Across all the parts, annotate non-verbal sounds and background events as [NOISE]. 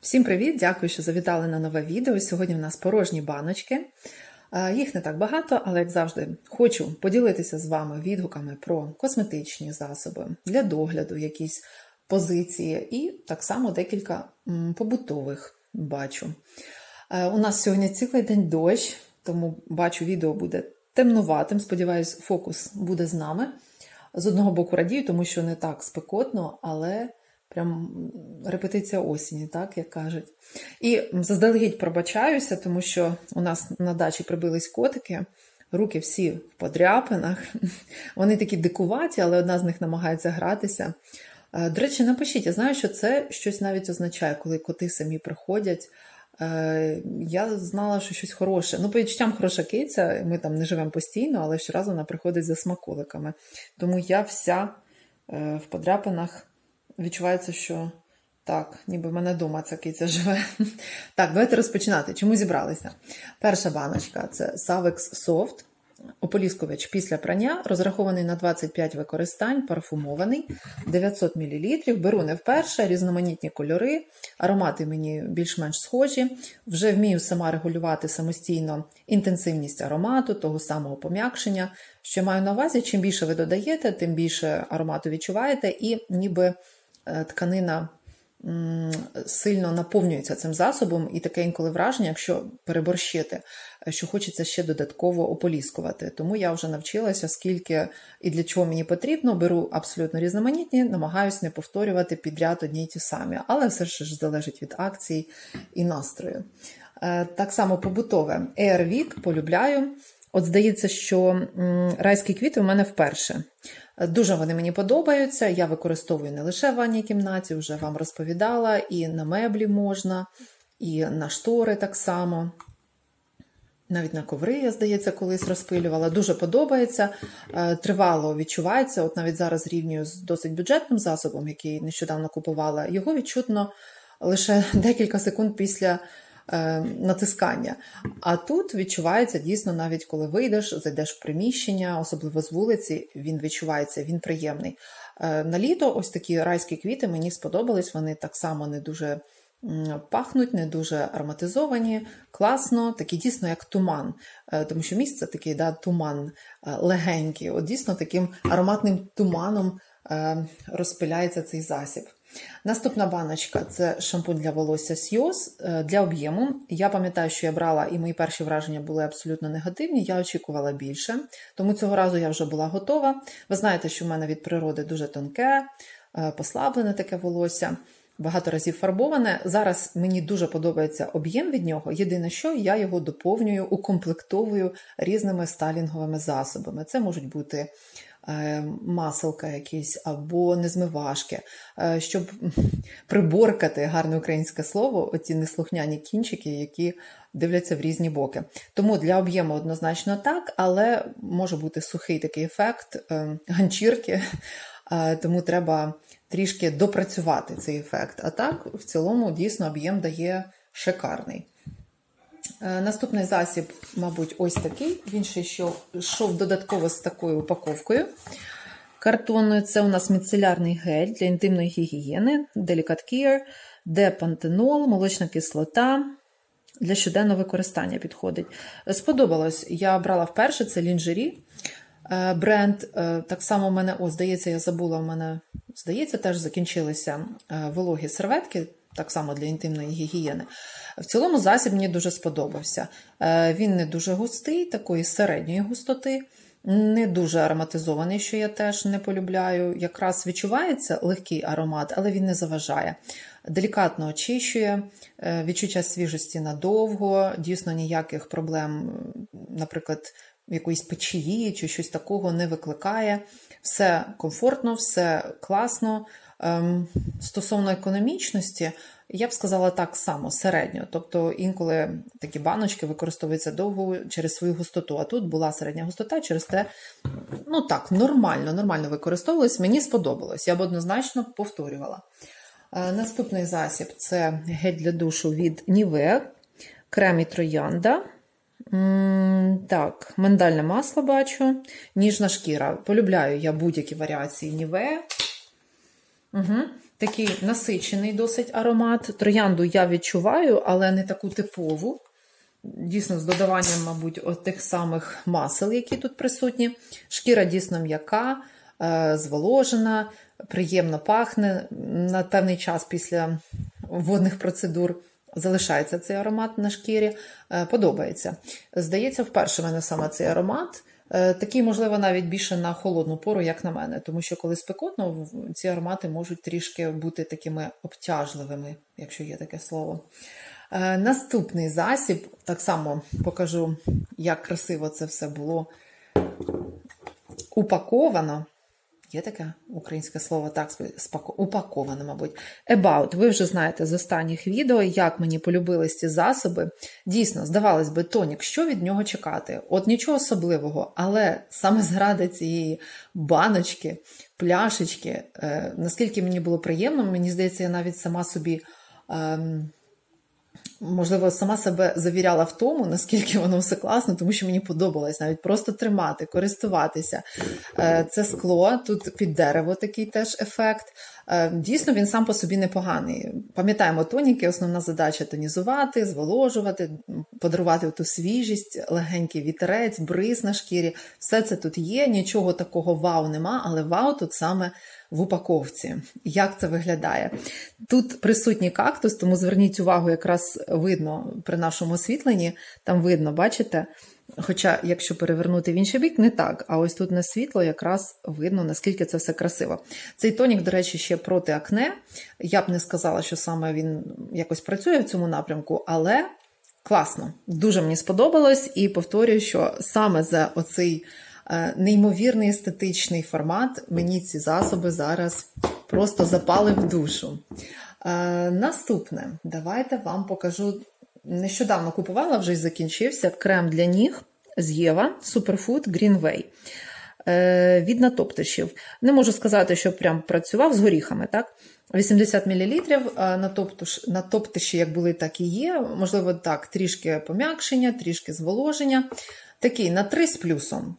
Всім привіт! Дякую, що завітали на нове відео. Сьогодні в нас порожні баночки. Їх не так багато, але, як завжди, хочу поділитися з вами відгуками про косметичні засоби для догляду, якісь позиції, і так само декілька побутових бачу. У нас сьогодні цілий день дощ, тому бачу, відео буде темнуватим. Сподіваюсь, фокус буде з нами. З одного боку радію, тому що не так спекотно, але прям репетиція осені, так як кажуть. І заздалегідь пробачаюся, тому що у нас на дачі прибились котики, руки всі в подряпинах. [LAUGHS] Вони такі дикуваті, але одна з них намагається гратися. Е, До речі, напишіть, я знаю, що це щось навіть означає, коли коти самі приходять. Е, Я знала, що щось хороше. Ну, по відчуттям хороша киця, ми там не живемо постійно, але щоразу вона приходить за смаколиками. Тому я вся е, в подряпинах відчувається, що так, ніби в мене вдома ця киця живе. [LAUGHS] Так, давайте розпочинати. Чому зібралися? Перша баночка це Savex Soft. Ополіскувач після прання, розрахований на 25 використань, парфумований, 900 мл. Беру не вперше, різноманітні кольори, аромати мені більш-менш схожі. Вже вмію сама регулювати самостійно інтенсивність аромату, того самого пом'якшення. Що маю на увазі, чим більше ви додаєте, тим більше аромату відчуваєте, і ніби тканина сильно наповнюється цим засобом, і таке інколи враження, якщо переборщити, е, що хочеться ще додатково ополіскувати. Тому я вже навчилася, скільки і для чого мені потрібно, беру абсолютно різноманітні, намагаюся не повторювати підряд одні й ті самі, але все ж залежить від акцій і настрою. Е, Так само побутове Airwick полюбляю. От здається, що райські квіти у мене вперше. Дуже вони мені подобаються. Я використовую не лише в ванній кімнаті, вже вам розповідала, і на меблі можна, і на штори так само. Навіть на коври, я здається, колись розпилювала. Дуже подобається, е, тривало відчувається. От навіть зараз рівнюю з досить бюджетним засобом, який нещодавно купувала. Його відчутно лише декілька секунд після натискання. А тут відчувається дійсно, навіть коли вийдеш, зайдеш в приміщення, особливо з вулиці, він відчувається, він приємний. Е, на літо ось такі райські квіти мені сподобались. Вони так само не дуже пахнуть, не дуже ароматизовані, класно, такі дійсно як туман. Е, Тому що місце такий да, туман е, легенький. От дійсно таким ароматним туманом е, розпиляється цей засіб. Наступна баночка це шампунь для волосся Сйоз для об'єму. Я пам'ятаю, що я брала, і мої перші враження були абсолютно негативні. Я очікувала більше, тому цього разу я вже була готова. Ви знаєте, що в мене від природи дуже тонке, е, послаблене таке волосся. Багато разів фарбоване. Зараз мені дуже подобається об'єм від нього. Єдине, що я його доповнюю, укомплектовую різними сталінговими засобами. Це можуть бути е, маселка якісь або незмивашки, е, щоб приборкати гарне українське слово, оті неслухняні кінчики, які дивляться в різні боки. Тому для об'єму однозначно так, але може бути сухий такий ефект е, ганчірки, е, тому треба трішки допрацювати цей ефект. А так, в цілому, дійсно, об'єм дає шикарний. Е, Наступний засіб, мабуть, ось такий. Він ще йшов, додатково з такою упаковкою. Картонною це у нас міцелярний гель для інтимної гігієни, Delicate Care, де пантенол, молочна кислота. Для щоденного використання підходить. Сподобалось, я брала вперше це лінжері е, бренд. Е, Так само в мене, о, здається, я забула, в мене, здається, теж закінчилися вологі серветки, так само для інтимної гігієни. В цілому засіб мені дуже сподобався. Е, Він не дуже густий, такої середньої густоти, не дуже ароматизований, що я теж не полюбляю. Якраз відчувається легкий аромат, але він не заважає. Делікатно очищує, е, відчуття свіжості надовго, дійсно ніяких проблем, наприклад, якоїсь печії чи щось такого не викликає. Все комфортно, все класно. Ем, Стосовно економічності, я б сказала так само, середньо. Тобто інколи такі баночки використовуються довго через свою густоту. А тут була середня густота, через те, ну так, нормально, нормально використовувалось. Мені сподобалось. Я б однозначно повторювала. Е, Наступний засіб це гель для душу від Nivea, крем і троянда. Так, миндальне масло бачу, ніжна шкіра. Полюбляю я будь-які варіації Nivea. Угу. Такий насичений досить аромат. Троянду я відчуваю, але не таку типову. Дійсно, з додаванням, мабуть, от тих самих масел, які тут присутні. Шкіра дійсно м'яка, е, зволожена, приємно пахне. На певний час після водних процедур залишається цей аромат на шкірі. Е, Подобається. Здається, вперше в мене саме цей аромат. Е, Такий, можливо, навіть більше на холодну пору, як на мене, тому що коли спекотно, ці аромати можуть трішки бути такими обтяжливими, якщо є таке слово. Е, Наступний засіб, так само покажу, як красиво це все було упаковано. Є таке українське слово так упаковано, мабуть. About. Ви вже знаєте з останніх відео, як мені полюбились ці засоби. Дійсно, здавалось би, тонік, що від нього чекати? От нічого особливого, але саме заради цієї баночки, пляшечки, е, наскільки мені було приємно, мені здається, я навіть сама собі. ем, можливо, сама себе завіряла в тому, наскільки воно все класно, тому що мені подобалось навіть просто тримати, користуватися. Е, Це скло, тут під дерево такий теж ефект. Е, Дійсно, він сам по собі непоганий. Пам'ятаємо, тоніки, основна задача тонізувати, зволожувати, подарувати ту свіжість, легенький вітерець, бриз на шкірі. Все це тут є, нічого такого вау нема, але вау тут саме в упаковці. Як це виглядає? Тут присутній кактус, тому зверніть увагу, якраз видно при нашому освітленні, там видно, бачите? Хоча, якщо перевернути в інший бік, не так. А ось тут на світло якраз видно, наскільки це все красиво. Цей тонік, до речі, ще проти акне. Я б не сказала, що саме він якось працює в цьому напрямку, але класно. Дуже мені сподобалось, і повторюю, що саме за оцей е, неймовірний естетичний формат мені ці засоби зараз просто запали в душу. Е, Наступне, давайте вам покажу. Нещодавно купувала, вже й закінчився крем для ніг з Єва Superfood Green Way. Е, від натоптишів. Не можу сказати, що прям працював з горіхами, так? 80 мл натоптиш, натоптиші як були, так і є. Можливо, так, трішки пом'якшення, трішки зволоження. Такий на 3 з плюсом.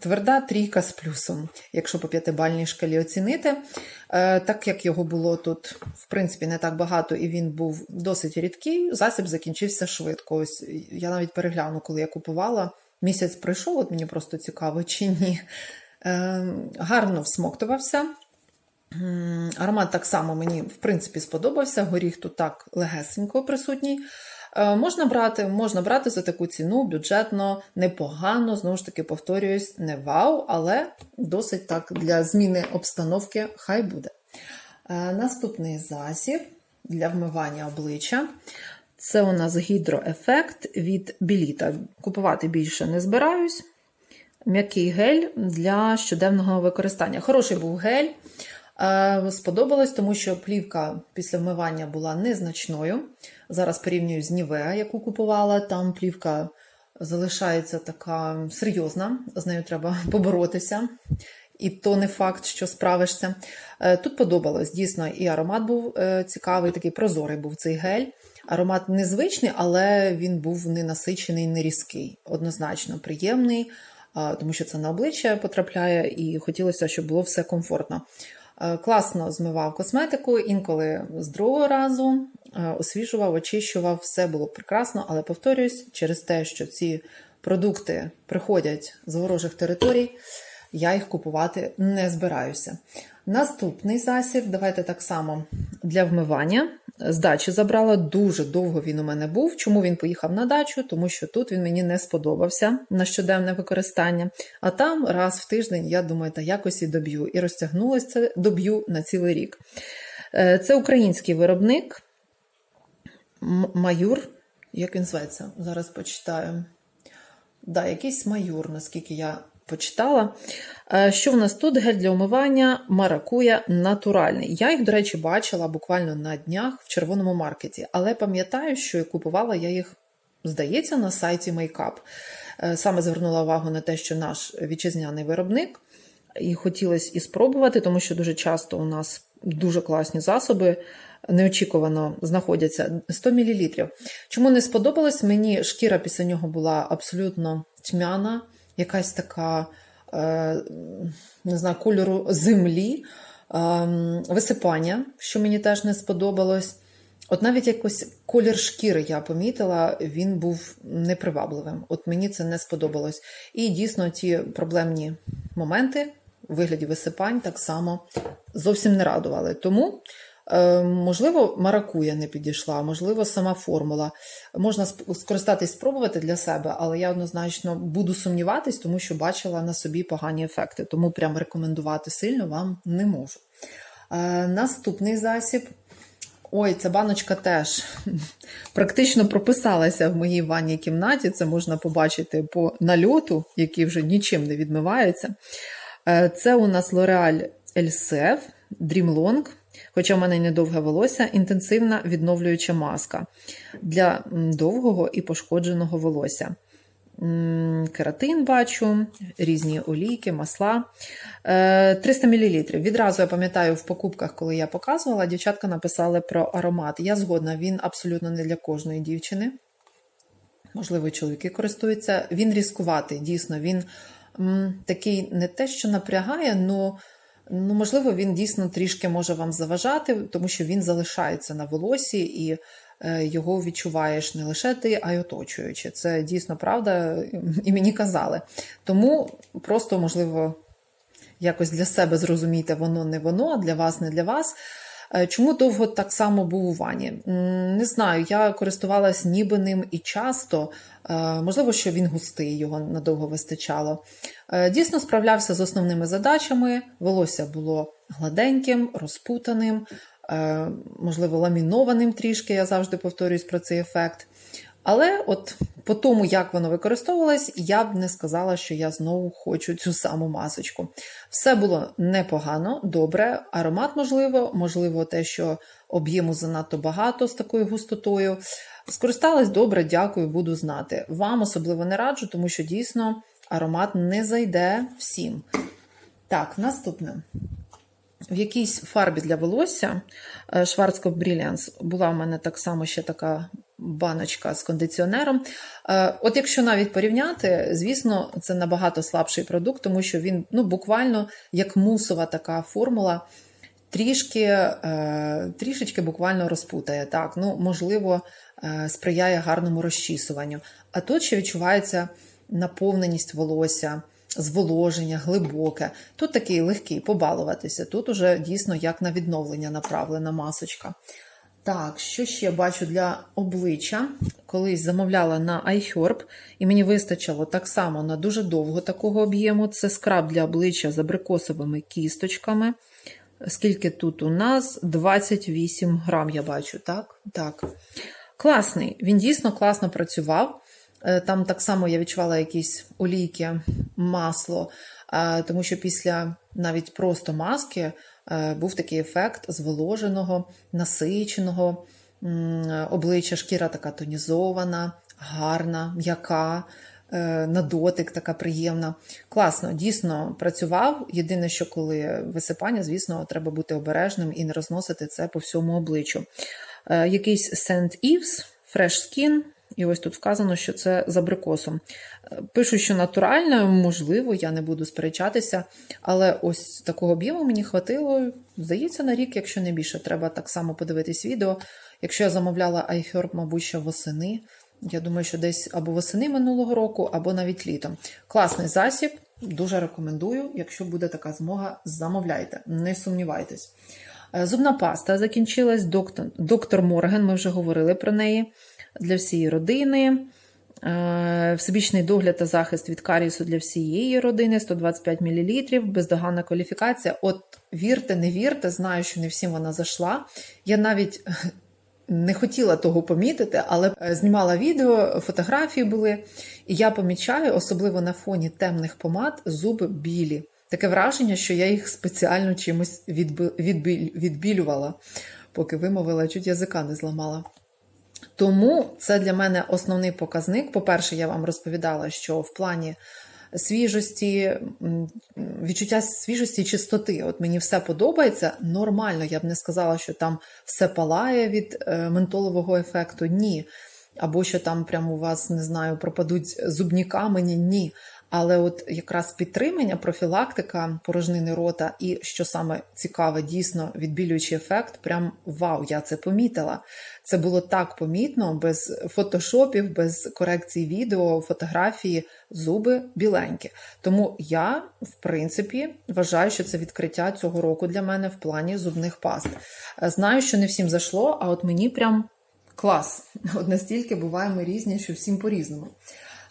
Тверда трійка з плюсом, якщо по п'ятибальній шкалі оцінити. Е, Так як його було тут, в принципі, не так багато, і він був досить рідкий, засіб закінчився швидко. Ось я навіть перегляну, коли я купувала. Місяць пройшов, от мені просто цікаво, чи ні. Е, Гарно всмоктувався. Аромат так само мені, в принципі, сподобався. Горіх тут так легесенько присутній. Е, Можна брати, можна брати за таку ціну, бюджетно, непогано, знову ж таки, повторююсь, не вау, але досить так для зміни обстановки хай буде. Е, Наступний засіб для вмивання обличчя. Це у нас гідроефект від Біліта. Купувати більше не збираюсь. М'який гель для щоденного використання. Хороший був гель. Е, Сподобалось, тому що плівка після вмивання була незначною. Зараз порівнюю з Нівеа, яку купувала. Там плівка залишається така серйозна, з нею треба [LAUGHS] поборотися. І то не факт, що справишся. Е, Тут подобалось дійсно, і аромат був е, цікавий, такий прозорий був цей гель. Аромат незвичний, але він був не насичений, не різкий. Однозначно приємний, тому що це на обличчя потрапляє, і хотілося, щоб було все комфортно. Е, Класно змивав косметику, інколи з другого разу е, освіжував, очищував, все було прекрасно, але повторюсь, через те, що ці продукти приходять з ворожих територій, я їх купувати не збираюся. Наступний засіб, давайте так само для вмивання. З дачі забрала, дуже довго він у мене був. Чому він поїхав на дачу? Тому що тут він мені не сподобався на щоденне використання. А там раз в тиждень, я думаю, та якось і доб'ю. І розтягнулося це доб'ю на цілий рік. Е, Це український виробник Маюр. Як він зветься? Зараз почитаю. Да, якийсь майор, наскільки я почитала. Е, Що в нас тут? Гель для умивання маракуя натуральний. Я їх, до речі, бачила буквально на днях в червоному маркеті, але пам'ятаю, що купувала я їх, здається, на сайті. Е, Саме звернула увагу на те, що наш вітчизняний виробник, і хотілося і спробувати, тому що дуже часто у нас дуже класні засоби. Неочікувано знаходяться 100 мл. Чому не сподобалось? Мені шкіра після нього була абсолютно тьмяна, якась така, е, не знаю, кольору землі. Ем, Висипання, що мені теж не сподобалось. От навіть якось колір шкіри я помітила, він був непривабливим. От мені це не сподобалось. І дійсно ті проблемні моменти в вигляді висипань так само зовсім не радували. Тому, е, можливо, маракуя не підійшла, можливо, сама формула. Можна скористатись, спробувати для себе, але я однозначно буду сумніватись, тому що бачила на собі погані ефекти. Тому прям рекомендувати сильно вам не можу. Е, Наступний засіб. Ой, ця баночка теж [LAUGHS] практично прописалася в моїй ванній кімнаті. Це можна побачити по нальоту, який вже нічим не відмивається. Е, Це у нас L'Oreal Elseve Dream Long, хоча в мене недовге волосся, інтенсивна відновлююча маска для довгого і пошкодженого волосся. Кератин бачу, різні олійки, масла. Е, 300 мл. Відразу я пам'ятаю в покупках, коли я показувала, дівчатка написали про аромат. Я згодна, він абсолютно не для кожної дівчини. Можливо, чоловіки користуються. Він різкуватий, дійсно, він такий не те, що напрягає, но ну, можливо, він дійсно трішки може вам заважати, тому що він залишається на волосі і е, його відчуваєш не лише ти, а й оточуючи. Це дійсно правда, і мені казали. Тому просто, можливо, якось для себе зрозуміти, воно не воно, а для вас не для вас. Е, Чому довго так само був у вані? Не знаю, я користувалась ніби ним і часто. Е, Можливо, що він густий, його надовго вистачало. Е, Дійсно справлявся з основними задачами. Волосся було гладеньким, розпутаним, можливо, ламінованим трішки. Я завжди повторююсь про цей ефект. Але от по тому, як воно використовувалось, я б не сказала, що я знову хочу цю саму масочку. Все було непогано, добре. Аромат, можливо, можливо, те, що об'єму занадто багато з такою густотою. Скористалась добре, дякую, буду знати. Вам особливо не раджу, тому що дійсно аромат не зайде всім. Так, наступне. В якійсь фарбі для волосся е, Schwarzkopf Brilliance була в мене так само ще така баночка з кондиціонером. Е, От якщо навіть порівняти, звісно, це набагато слабший продукт, тому що він ну, буквально як мусова така формула, трішки, е, трішечки буквально розпутає. Так, ну, можливо, е, сприяє гарному розчісуванню. А тут ще відчувається наповненість волосся зволоження, глибоке. Тут такий легкий побалуватися. Тут уже дійсно як на відновлення направлена масочка. Так, що ще бачу для обличчя? Колись замовляла на iHerb, і мені вистачило так само на дуже довго такого об'єму. Це скраб для обличчя з абрикосовими кісточками. Скільки тут у нас? 28 грам, я бачу, так? Так. Класний, він дійсно класно працював. Е, Там так само я відчувала якісь олійки, масло, е, тому що після навіть просто маски був такий ефект зволоженого, насиченого обличчя, шкіра така тонізована, гарна, м'яка. е, На дотик така приємна. Класно, дійсно працював. Єдине, що коли висипання, звісно, треба бути обережним і не розносити це по всьому обличчю. Е, Якийсь St. Ives, Fresh Skin, і ось тут вказано, що це з абрикосом. Е, Пишу, що натурально, можливо, я не буду сперечатися, але ось такого об'єму мені хватило, здається, на рік, якщо не більше. Треба так само подивитись відео. Якщо я замовляла iHerb, мабуть, ще восени. Я думаю, що десь або восени минулого року, або навіть літом. Класний засіб, дуже рекомендую. Якщо буде така змога, замовляйте, не сумнівайтесь. Е, Зубна паста закінчилась. Доктор, доктор Морген, ми вже говорили про неї для всієї родини. Е, Всебічний догляд та захист від карісу для всієї родини 125 мл, бездоганна кваліфікація. От вірте, не вірте, знаю, що не всім вона зайшла. Я навіть не хотіла того помітити, але е, знімала відео, фотографії були, і я помічаю, особливо на фоні темних помад, зуби білі. Таке враження, що я їх спеціально чимось відбілювала, поки вимовила, чуть язика не зламала. Тому це для мене основний показник. По-перше, я вам розповідала, що в плані свіжості, відчуття свіжості і чистоти. От мені все подобається. Нормально, я б не сказала, що там все палає від е, ментолового ефекту. Ні. Або що там прямо у вас, не знаю, пропадуть зубні камені. Ні. Але от якраз підтримання, профілактика порожнини рота, і що саме цікаве, дійсно відбілюючий ефект, прям вау, я це помітила. Це було так помітно, без фотошопів, без корекції відео, фотографії, зуби біленькі. Тому я, в принципі, вважаю, що це відкриття цього року для мене в плані зубних паст. Е, Знаю, що не всім зайшло, а от мені прям клас. От настільки буваємо різні, що всім по-різному.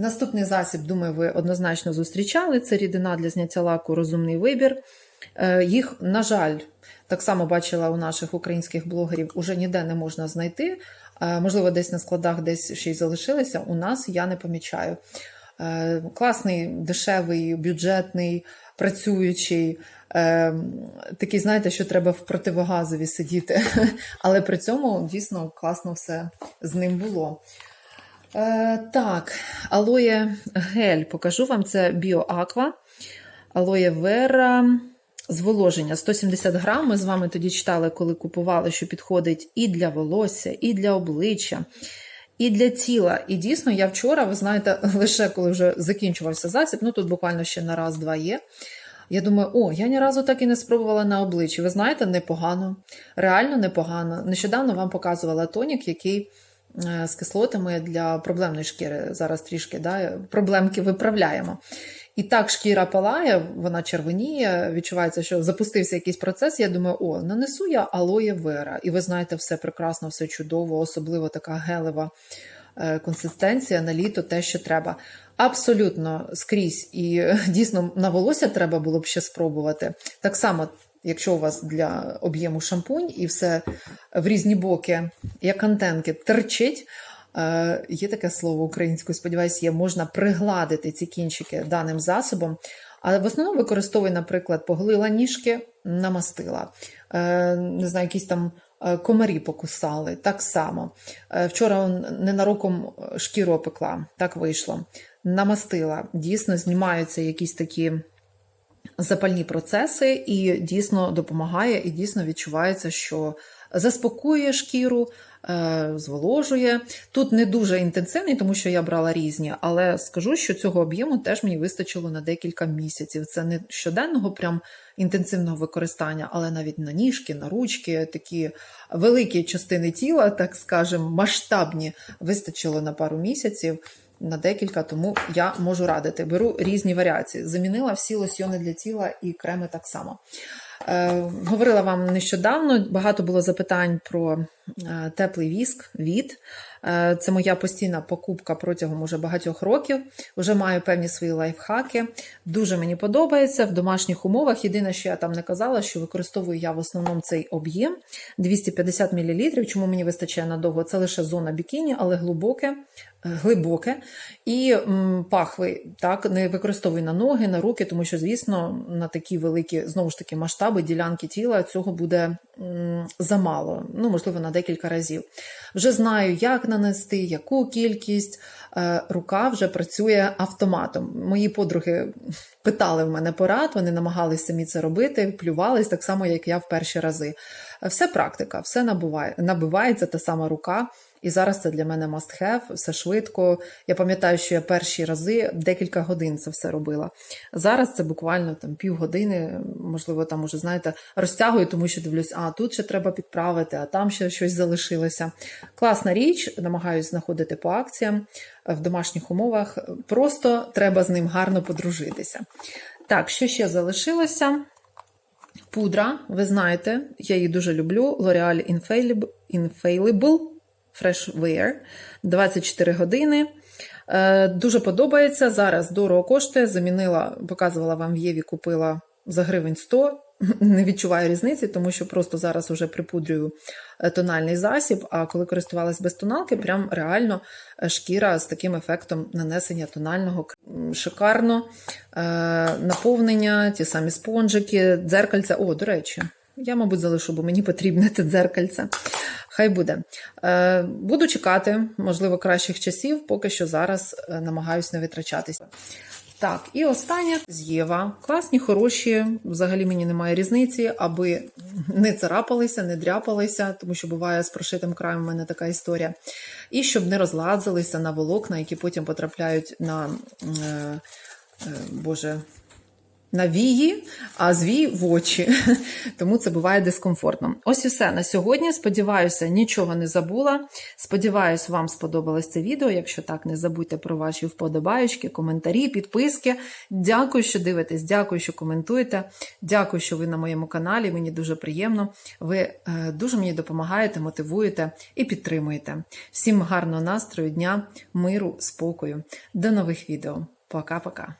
Наступний засіб, думаю, ви однозначно зустрічали. Це рідина для зняття лаку розумний вибір. Е, Їх, на жаль, так само бачила у наших українських блогерів, уже ніде не можна знайти. Е, Можливо, десь на складах десь ще й залишилися. У нас я не помічаю. Е, Класний, дешевий, бюджетний, працюючий. Такий, знаєте, що треба в противогазові сидіти. [LAUGHS] Але при цьому дійсно класно все з ним було. Е, так, алоє гель. Покажу вам це BioAqua. Алоє Вера. Зволоження 170 грам. Ми з вами тоді читали, коли купували, що підходить і для волосся, і для обличчя, і для тіла. І дійсно, я вчора, ви знаєте, [LAUGHS] лише коли вже закінчувався засіб, ну тут буквально ще на раз-два є. Я думаю, о, я ні разу так і не спробувала на обличчі. Ви знаєте, непогано, реально непогано. Нещодавно вам показувала тонік, який з кислотами для проблемної шкіри. Зараз трішки да, проблемки виправляємо. І так шкіра палає, вона червоніє, відчувається, що запустився якийсь процес. Я думаю, о, нанесу я алоє вера. І ви знаєте, все прекрасно, все чудово, особливо така гелева е, консистенція на літо, те, що треба. Абсолютно скрізь. І е, дійсно на волосся треба було б ще спробувати. Так само, якщо у вас для об'єму шампунь і все в різні боки, як антенки, терчить. Е, Є таке слово українською, сподіваюся, є, можна пригладити ці кінчики даним засобом. Але в основному використовую, наприклад, поглила ніжки, намастила. Е, Не знаю, якісь там е, комарі покусали, так само. Вчора ненароком шкіру опекла, так вийшло. Намастила. Дійсно, знімаються якісь такі запальні процеси, і дійсно допомагає, і дійсно відчувається, що заспокоює шкіру, е, зволожує. Тут не дуже інтенсивний, тому що я брала різні, але скажу, що цього об'єму теж мені вистачило на декілька місяців. Це не щоденного прям інтенсивного використання, але навіть на ніжки, на ручки, такі великі частини тіла, так скажемо, масштабні, вистачило на пару місяців. На декілька, тому я можу радити. Беру різні варіації. Замінила всі лосьйони для тіла і креми так само. Е, говорила вам нещодавно, багато було запитань про е, теплий віск від. Е, це моя постійна покупка протягом уже багатьох років. Вже маю певні свої лайфхаки. Дуже мені подобається в домашніх умовах. Єдине, що я там не казала, що використовую я в основному цей об'єм 250 мл. Чому мені вистачає надовго? Це лише зона бікіні, але глибоке. Глибоке. І м, пахви так не використовую на ноги, на руки, тому що, звісно, на такі великі знову ж таки масштаби ділянки тіла цього буде замало, ну можливо, на декілька разів. Вже знаю, як нанести, яку кількість. Е, рука вже працює автоматом. Мої подруги питали в мене порад, вони намагалися самі це робити, плювались так само, як я в перші рази. Все практика, все набуває, набивається та сама рука. І зараз це для мене must have, все швидко. Я пам'ятаю, що я перші рази декілька годин це все робила. Зараз це буквально там півгодини, можливо, там уже, знаєте, розтягую, тому що дивлюсь, а тут ще треба підправити, а там ще щось залишилося. Класна річ, намагаюся знаходити по акціям в домашніх умовах. Просто треба з ним гарно подружитися. Так, що ще залишилося? Пудра, ви знаєте, я її дуже люблю. L'Oreal Infallible. Infallible. Fresh Wear 24 години. Е, Дуже подобається. Зараз дорого коштує. Замінила, показувала вам в Єві, купила за гривень 100. [LAUGHS] Не відчуваю різниці, тому що просто зараз вже припудрюю тональний засіб. А коли користувалась без тоналки, прям реально шкіра з таким ефектом нанесення тонального шикарно. Е, Наповнення, ті самі спонжики, дзеркальця. О, до речі, я, мабуть, залишу, бо мені потрібне те дзеркальце. Хай буде. Е, Буду чекати, можливо, кращих часів, поки що зараз намагаюся не витрачатися. Так, і остання з Єва. Класні, хороші, взагалі мені немає різниці, аби не царапалися, не дряпалися, тому що буває з прошитим краєм в мене така історія. І щоб не розладзилися на волокна, які потім потрапляють на е, е, Боже, навії, а звій в очі. [LAUGHS] Тому це буває дискомфортно. Ось і все на сьогодні. Сподіваюся, нічого не забула. Сподіваюсь, вам сподобалось це відео. Якщо так, не забудьте про ваші вподобаючки, коментарі, підписки. Дякую, що дивитесь, дякую, що коментуєте. Дякую, що ви на моєму каналі. Мені дуже приємно. Ви е, дуже мені допомагаєте, мотивуєте і підтримуєте. Всім гарного настрою, дня, миру, спокою. До нових відео. Пока-пока.